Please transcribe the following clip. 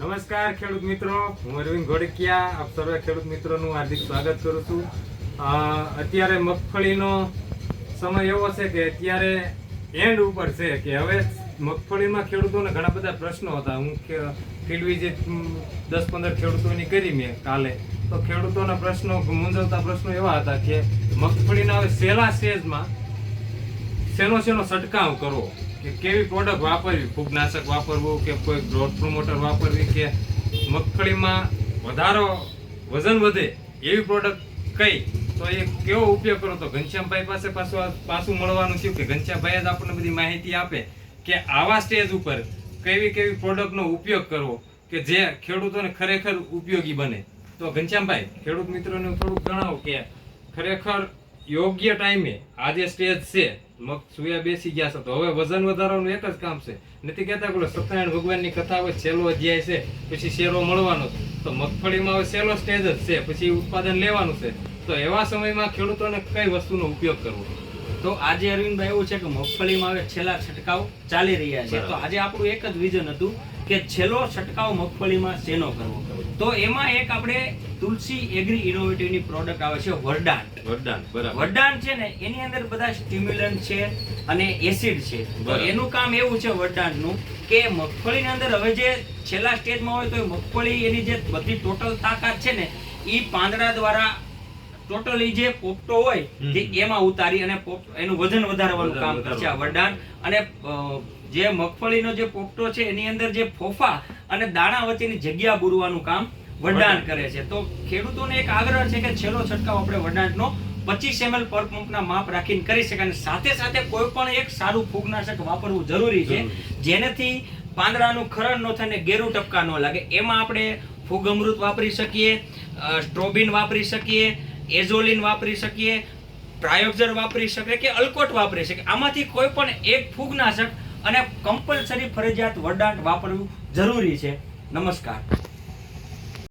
નમસ્કાર ખેડૂત મિત્રો, હું અરવિંદ ઘોડકિયા આપ સર્વે ખેડૂત મિત્રોનું હાર્દિક સ્વાગત કરું છું. અત્યારે મગફળીનો સમય એવો છે કે અત્યારે એન્ડ ઉપર છે કે હવે મગફળીમાં ખેડૂતોને ઘણા બધા પ્રશ્નો હતા. હું ફિલ્ડ વિઝિટ દસ પંદર ખેડૂતોની કરી મેં કાલે. તો ખેડૂતોના પ્રશ્નો, મૂંઝવતા પ્રશ્નો એવા હતા કે મગફળીના હવે સેલા સ્ટેજમાં શેનો શેનો છંટકાવ કરવો? કે કેવી પ્રોડક્ટ વાપરવી? ફૂગનાશક વાપરવું કે કોઈ ગ્રોથ પ્રમોટર વાપરવી કે મગફળીમાં વધારો, વજન વધે એવી પ્રોડક્ટ કઈ? તો એ કેવો ઉપયોગ કરો? તો ઘનશ્યામભાઈ પાસે પાછું પાછું મળવાનું થયું કે ઘનશ્યામભાઈ જ આપણને બધી માહિતી આપે કે આવા સ્ટેજ ઉપર કેવી કેવી પ્રોડક્ટનો ઉપયોગ કરવો? કે જે ખેડૂતોને ખરેખર ઉપયોગી બને? તો ઘનશ્યામભાઈ, ખેડૂત મિત્રોને થોડુંક જણાવો કે ખરેખર યોગ્ય ટાઈમે આ જે સ્ટેજ છે મગ સુયા બેસી ગયા છે. તો હવે વજન વધારવાનું એક જ કામ છે. નથી કહેતા બોલો સત્યનારાયણ ભગવાનની કથા હવે છેલ્લો અધ્યાય છે પછી શેરો મળવાનો છે. તો મગફળીમાં હવે છેલ્લો સ્ટેજ જ છે પછી ઉત્પાદન લેવાનું છે. તો એવા સમયમાં ખેડૂતોને કઈ વસ્તુનો ઉપયોગ કરવો? તો આજે અરવિંદભાઈ એવું છે કે મગફળીમાં હવે છેલ્લા છંટકાવ ચાલી રહ્યા છે. તો આજે આપણું એક જ વિઝન હતું કે છેલ્લો છંટકાવ મગફળીમાં શેનો કરવો? તો એમાં એક આપણે તુલસી એગ્રી ઇનોવેટિવની પ્રોડક્ટ આવે છે વરદાન. વરદાન બરાબર. વરદાન છે ને એની અંદર બધા સ્ટિમ્યુલન્ટ છે અને એસિડ છે. તો એનું કામ એવું છે વરદાનનું કે મગફળીની અંદર હવે જે છેલ્લા સ્ટેજમાં હોય તો મગફળી એની જે બધી ટોટલ તાકાત છે ને એ પાંદડા દ્વારા ટોટલી જે પોપટો હોય. તે એમાં ઉતારી અને પોપ- એનું વજન વધારવાનું કામ કરશે આ. વરદાન અને જે મગફળીનો જે પોપટો છે એની અંદર જે ફોફા અને દાણા વચ્ચેની જગ્યા બુરવાનું કામ વરદાન. કરે છે તો ખેડૂતોને એક આગ્રહ છે કે છેલ્લો છંટકાવ આપણે વરદાનનો પચીસ એમએલ પર પંપના માપ રાખીને કરી શકાય અને સાથે સાથે કોઈ પણ એક સારું ફૂગનાશક વાપરવું જરૂરી છે. જેનાથી પાંદડાનું ખરણ ન થાય ને ગેરુ ટપકા ન લાગે એમાં આપણે ફૂગ અમૃત વાપરી શકીએ સ્ટ્રોબિન વાપરી શકીએ એઝોલિન વાપરી શકીએ, પ્રાયોક્ઝર વાપરી શકે કે અલ્કોટ વાપરી શકે. આમાંથી કોઈ પણ એક ફૂગનાશક અને કમ્પલસરી ફરજિયાત વરદાંત વાપરવું જરૂરી છે. નમસ્કાર.